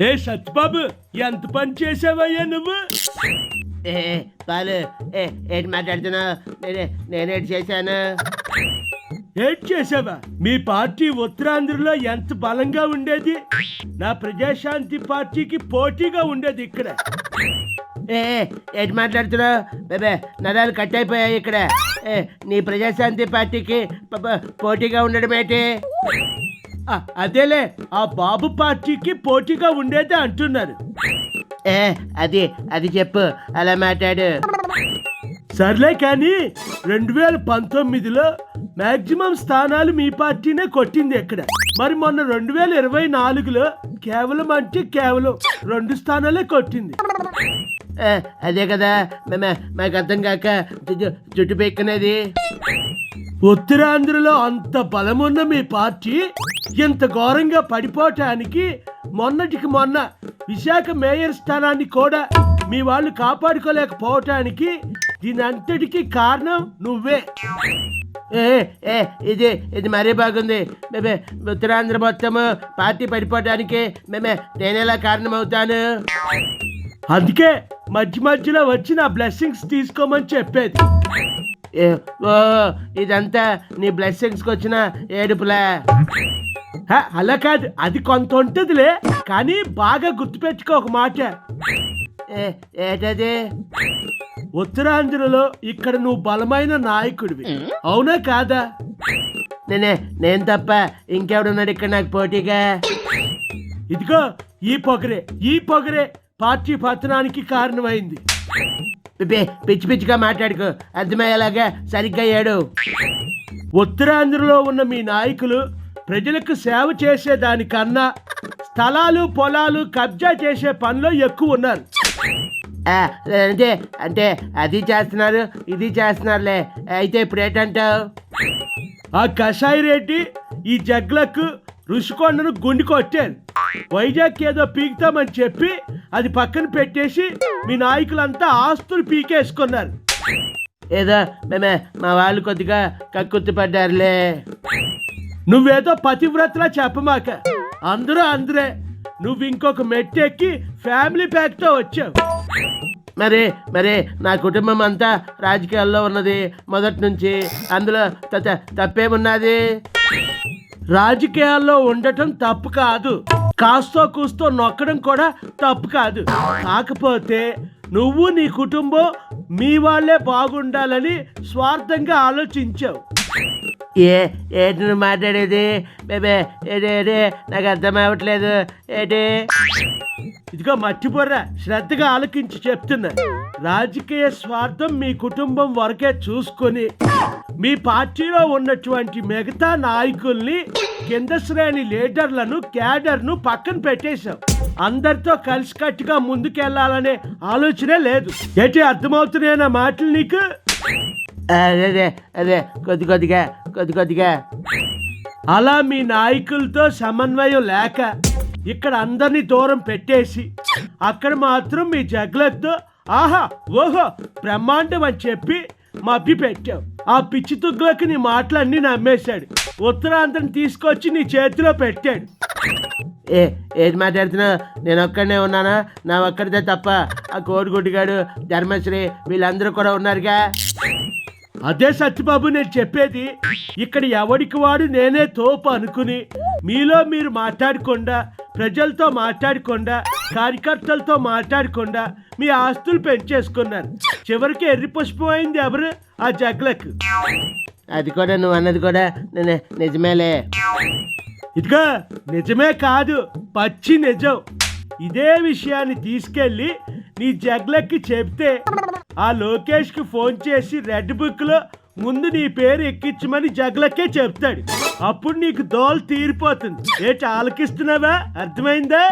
ఏ సత్యబాబు ఎంత పని చేసావయ్యా నువ్వు? ఏ బాలు ఏ ఏంటి మాట్లాడుతున్నావు? నేనే నేనేటి చేశాను? ఏం చేసావా? మీ పార్టీ ఉత్తరాంధ్రలో ఎంత బలంగా ఉండేది? నా ప్రజాశాంతి పార్టీకి పోటీగా ఉండేది ఇక్కడ. ఏ ఏంటి మాట్లాడుతున్నావు? బేబే నరాలు కట్ అయిపోయాయి ఇక్కడ. ఏ నీ ప్రజాశాంతి పార్టీకి ప- ప- పోటీగా ఉండడం ఏంటి? అదేలే ఆ బాబు పార్టీకి పోటీగా ఉండేది అంటున్నారు. ఏ అది అది చెప్పు అలా మాట్లాడు. సర్లే కానీ రెండు వేల పంతొమ్మిదిలో మాక్సిమం స్థానాలు మీ పార్టీనే కొట్టింది ఇక్కడ మరి మొన్న రెండు వేల ఇరవై నాలుగులో కేవలం అంటే కేవలం రెండు స్థానాలే కొట్టింది. ఏ, అదే కదా మాకు అర్థం కాక జుట్టు పెక్కునేది. ఉత్తరాంధ్రలో అంత బలమున్న మీ పార్టీ ఇంత ఘోరంగా పడిపోవటానికి మొన్నటికి మొన్న విశాఖ మేయర్ స్థానాన్ని కూడా మీ వాళ్ళు కాపాడుకోలేకపోవటానికి దీని అంతటికి కారణం నువ్వే. ఏ ఏ ఇది ఇది మరీ బాగుంది. మేమే ఉత్తరాంధ్ర మొత్తము పార్టీ పడిపోవడానికి మేమే నేనేలా కారణమవుతాను? అందుకే మధ్య మధ్యలో వచ్చి నా బ్లెస్సింగ్స్ తీసుకోమని చెప్పేది. ఏ, ఓ ఇదంతా నీ బ్లెస్సింగ్స్కి వచ్చిన ఏడుపులా? అలా కాదు. అది కొంత ఉంటుందిలే కానీ బాగా గుర్తుపెట్టుకో ఒక మాట. ఏ, ఏటది? ఉత్తరాంధ్రలో ఇక్కడ నువ్వు బలమైన నాయకుడివి. అవునా కాదా? నేనే నేను తప్ప ఇంకెవడున్నాడు ఇక్కడ నాకు పోటీగా? ఇదిగో ఈ పొగరే ఈ పొగరే పార్టీ పతనానికి కారణమైంది. పిచ్చి పిచ్చిగా మాట్లాడుకో. అర్థమయ్యేలాగా సరిగ్గా ఏడు. ఉత్తరాంధ్రలో ఉన్న మీ నాయకులు ప్రజలకు సేవ చేసేదానికన్నా స్థలాలు పొలాలు కబ్జా చేసే పనిలో ఎక్కువ ఉన్నారు. అంటే అంటే అది చేస్తున్నారు ఇది చేస్తున్నారులే. అయితే ఇప్పుడు ఏంటంటావు ఆ కషాయి రెడ్డి ఈ జగ్లకు రుషికొండను గుండి కొట్టారు. వైజాగ్ ఏదో పీకుతామని చెప్పి అది పక్కన పెట్టేసి మీ నాయకులంతా ఆస్తులు పీకేసుకున్నారు. ఏదో మేమే మా వాళ్ళు కొద్దిగా కక్కుర్తి పడ్డారులే. నువ్వేదో పతివ్రతలా చెప్పమాక అందరూ అందరే. నువ్వు ఇంకొక మెట్టెక్కి ఫ్యామిలీ ప్యాక్తో వచ్చావు. మరి మరి నా కుటుంబం అంతా రాజకీయాల్లో ఉన్నది మొదటి నుంచి. అందులో త- తప్పేమున్నది? రాజకీయాల్లో ఉండటం తప్పు కాదు. కాస్తో కూస్తో నొక్కడం కూడా తప్పు కాదు. కాకపోతే నువ్వు నీ కుటుంబం మీ వాళ్ళే బాగుండాలని స్వార్థంగా ఆలోచించావు. ఏ ఏంటి నువ్వు మాట్లాడేది? బేబే ఏడే ఏడే నాకు అర్థం అవ్వట్లేదు. ఏంటి? ఇదిగో మట్టిబొర్ర శ్రద్ధగా ఆలకించి చెప్తున్నా. రాజకీయ స్వార్థం మీ కుటుంబం వరకే చూసుకొని మీ పార్టీలో ఉన్నటువంటి మిగతా నాయకుల్ని కింద శ్రేణి లీడర్లను క్యాడర్ను పక్కన పెట్టేశాం అందరితో కలిసికట్టుగా ముందుకెళ్ళాలనే ఆలోచనే లేదు. ఏంటి అర్థమవుతున్నాయి నా మాటలు నీకు? అదే అదే కొద్ది కొద్దిగా కొద్ది అలా మీ నాయకులతో సమన్వయం లేక ఇక్కడ అందరినీ దూరం పెట్టేసి అక్కడ మాత్రం మీ జగ్లతో ఆహా ఓహో బ్రహ్మాండం అని చెప్పి మభ్య పెట్టావు. ఆ పిచ్చి తుగ్గులకి నీ మాటలన్నీ నమ్మేశాడు. ఉత్తరాంధ్రం తీసుకొచ్చి నీ చేతిలో పెట్టాడు. ఏ ఏది మాట్లాడుతున్నా నేను ఒక్కడనే ఉన్నానా? నా ఒక్కడితే తప్ప ఆ కోడిగుడ్డిగాడు ధర్మశ్రీ వీళ్ళందరూ కూడా ఉన్నారుగా? అదే సత్యబాబు నేను చెప్పేది ఇక్కడ ఎవడికి వాడు నేనే తోపు అనుకుని మీలో మీరు మాట్లాడకుండా ప్రజలతో మాట్లాడకుండా కార్యకర్తలతో మాట్లాడకుండా మీ ఆస్తులు పెంచేసుకున్నారు చివరికి ఎర్రి పుష్పం అయింది ఎవరు? ఆ జగ్లకు. అది కూడా నువ్వు అన్నది కూడా నేను నిజమేలే. ఇదిగో నిజమే కాదు పచ్చి నిజం. ఇదే విషయాన్ని తీసుకెళ్ళి నీ జగ్లకి చెప్తే ఆ లోకేష్కి ఫోన్ చేసి రెడ్ బుక్లో ముందు నీ పేరు ఎక్కించమని జగలకే చెప్తాడు. అప్పుడు నీకు దోలు తీరిపోతుంది. ఏంటి ఆలకిస్తున్నావా అర్థమైందా?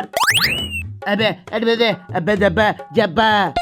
అబ్బే అబ్బే అబ్బే జబ్బా